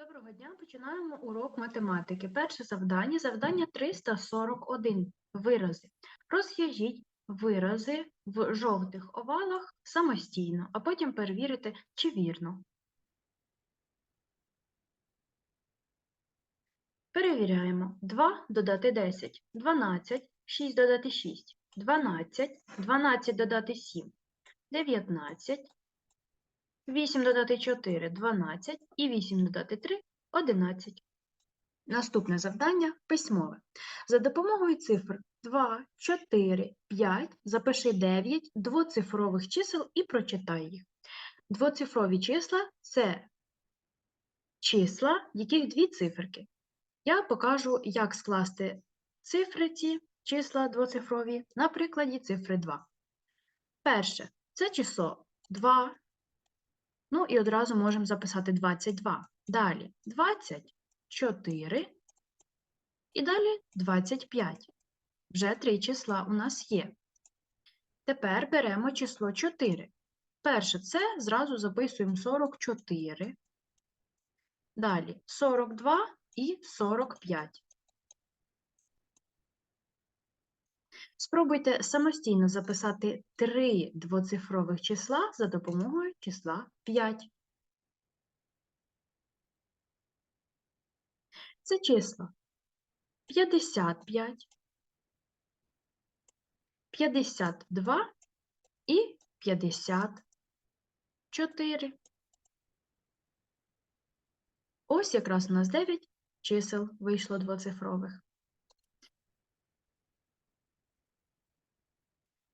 Доброго дня, починаємо урок математики. Перше завдання, завдання 341. Вирази. Розв'яжіть вирази в жовтих овалах самостійно, а потім перевірити, чи вірно. Перевіряємо. 2 додати 10, 12, 6 додати 6, 12, 12 додати 7, 19, 8 додати 4 – 12 і 8 додати 3 – 11. Наступне завдання – письмове. За допомогою цифр 2, 4, 5 запиши 9 двоцифрових чисел і прочитай їх. Двоцифрові числа – це числа, яких дві циферки. Я покажу, як скласти цифри ці числа двоцифрові на прикладі цифри 2. Перше – це число 2, Ну і одразу можемо записати 22. Далі 24 і далі 25. Вже три числа у нас є. Тепер беремо число 4. Перше це зразу записуємо 44. Далі 42 і 45. Спробуйте самостійно записати три двоцифрових числа за допомогою числа 5. Це числа 55, 52 і 54. Ось якраз у нас 9 чисел вийшло двоцифрових.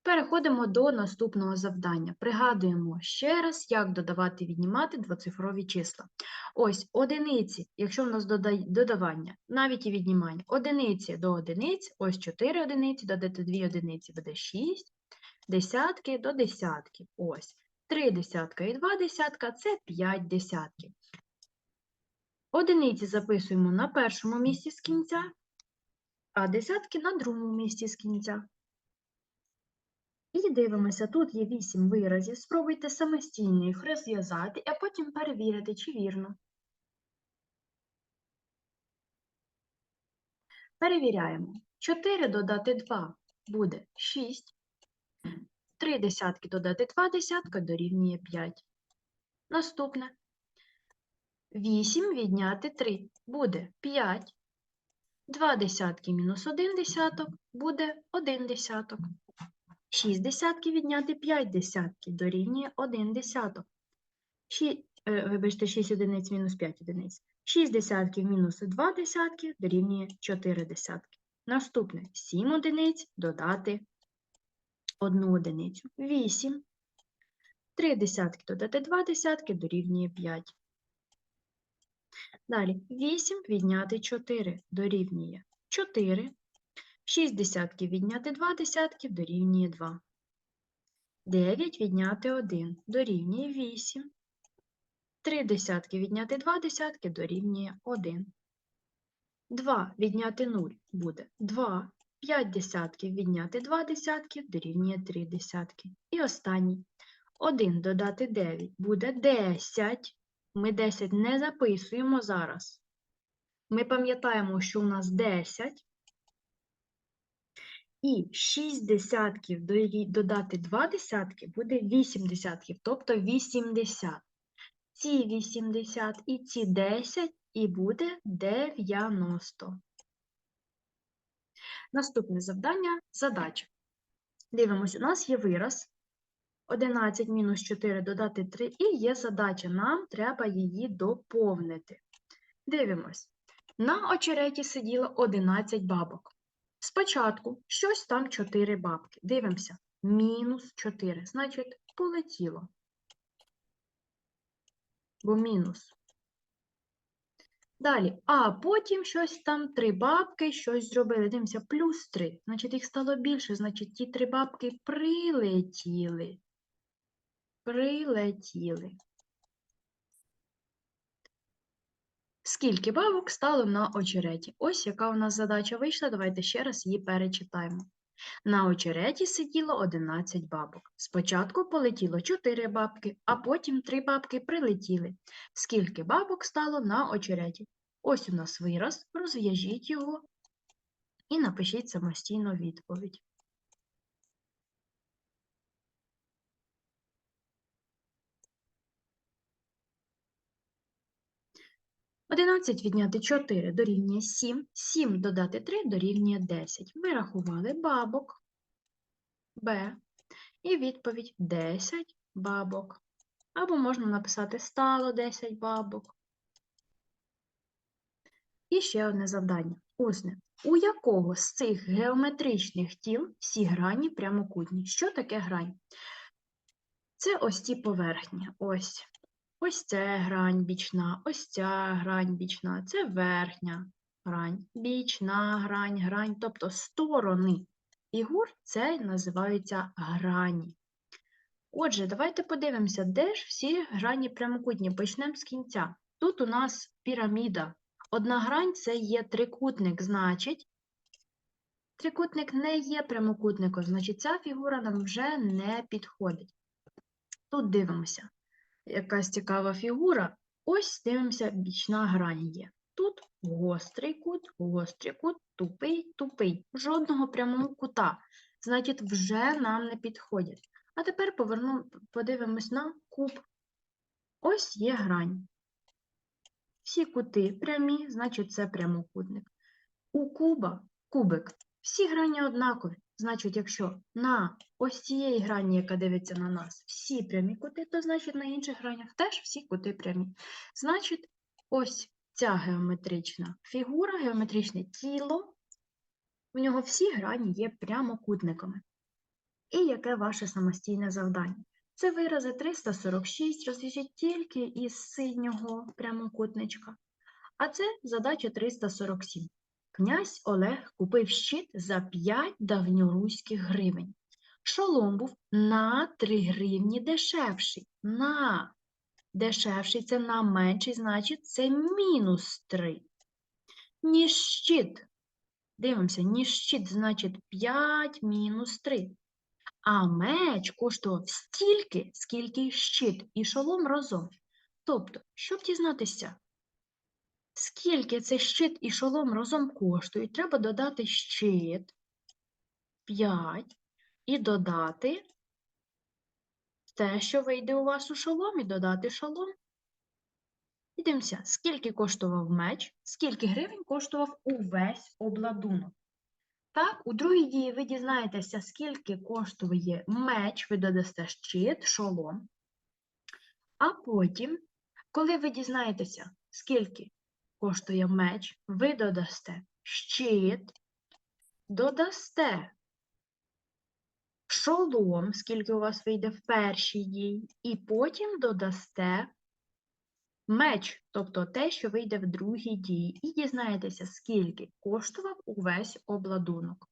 Переходимо до наступного завдання. Пригадуємо ще раз, як додавати і віднімати двоцифрові числа. Ось одиниці, якщо в нас додавання, навіть і віднімання, одиниці до одиниць, ось 4 одиниці, додати 2 одиниці буде 6, десятки до десятків, ось 3 десятка і 2 десятка – це 5 десятків. Одиниці записуємо на першому місці з кінця, а десятки на другому місці з кінця. І дивимося, тут є 8 виразів. Спробуйте самостійно їх розв'язати, а потім перевірити, чи вірно. Перевіряємо. 4 додати 2 буде 6. 3 десятки додати 2 десятка дорівнює 5. Наступне. 8 відняти 3 буде 5. 2 десятки мінус 1 десяток буде 1 десяток. 6 десятків відняти 5 десятків дорівнює 1 десяток. Ші, е, вибачте, 6 одиниць мінус 5 одиниць. 6 десятків мінус 2 десятки дорівнює 4 десятки. Наступне 7 одиниць додати 1 одиницю. 8. 3 десятки додати 2 десятки дорівнює 5. Далі 8 відняти 4 дорівнює 4. 6 десятків відняти 2 десятків дорівнює 2. 9 відняти 1 дорівнює 8. 3 десятки відняти 2 десятки дорівнює 1. 2 відняти 0 буде 2. 5 десятків відняти 2 десятків дорівнює 3 десятки. І останній. 1 додати 9 буде 10. Ми 10 не записуємо зараз. Ми пам'ятаємо, що у нас 10. І 6 десятків додати 2 десятки буде 8 десятків, тобто 80. Ці 80 і ці 10 і буде 90. Наступне завдання – задача. Дивимось, у нас є вираз 11 мінус 4 додати 3 і є задача, нам треба її доповнити. Дивимось. На очереті сиділо 11 бабок. Спочатку щось там 4 бабки. Дивимося. Мінус 4. Значить, полетіло. Бо мінус. Далі. А потім щось там 3 бабки, щось зробили. Дивимося, плюс 3. Значить, їх стало більше. Значить, ті 3 бабки прилетіли. Прилетіли. Скільки бабок стало на очереті? Ось яка у нас задача вийшла. Давайте ще раз її перечитаємо. На очереті сиділо 11 бабок. Спочатку полетіло 4 бабки, а потім 3 бабки прилетіли. Скільки бабок стало на очереті? Ось у нас вираз, розв'яжіть його і напишіть самостійно відповідь. 11 відняти 4 дорівнює 7, 7 додати 3 дорівнює 10. Ми рахували бабок Б. І відповідь 10 бабок. Або можна написати стало 10 бабок. І ще одне завдання. Усне. У якого з цих геометричних тіл всі грані прямокутні? Що таке грань? Це ось ці поверхні. Ось. Ось це грань бічна, ось ця грань бічна, це верхня грань, бічна грань, грань, тобто сторони фігур це називаються грані. Отже, давайте подивимося, де ж всі грані прямокутні. Почнемо з кінця. Тут у нас піраміда. Одна грань це є трикутник, значить, трикутник не є прямокутником, значить, ця фігура нам вже не підходить. Тут дивимося якась цікава фігура. Ось дивимося, бічна грань є. Тут гострий кут, гострий кут, тупий, тупий. Жодного прямого кута. Значить, вже нам не підходять. А тепер поверну, подивимось на куб. Ось є грань. Всі кути прямі, значить, це прямокутник. У куба кубик. Всі грані однакові. Значить, якщо на ось цієї грані, яка дивиться на нас, всі прямі кути, то значить на інших гранях теж всі кути прямі. Значить, ось ця геометрична фігура, геометричне тіло, в нього всі грані є прямокутниками. І яке ваше самостійне завдання? Це вирази 346, розв'яжіть тільки із синього прямокутничка. А це задача 347. Князь Олег купив щит за 5 давньоруських гривень. Шолом був на 3 гривні дешевший. На дешевший це на менший, значить це мінус 3. Ніж щит. Дивимося, ніж щит, значить 5 мінус 3. А меч коштував стільки, скільки щит і шолом разом. Тобто, щоб дізнатися, скільки цей щит і шолом разом коштують, треба додати щит 5 і додати те, що вийде у вас у шолом, і додати шолом. Ідемося, скільки коштував меч, скільки гривень коштував увесь обладунок. Так, у другій дії ви дізнаєтеся, скільки коштує меч, ви додасте щит, шолом. А потім, коли ви дізнаєтеся, скільки коштує меч, ви додасте щит, додасте шолом, скільки у вас вийде в першій дії, і потім додасте меч, тобто те, що вийде в другій дії, і дізнаєтеся, скільки коштував увесь обладунок.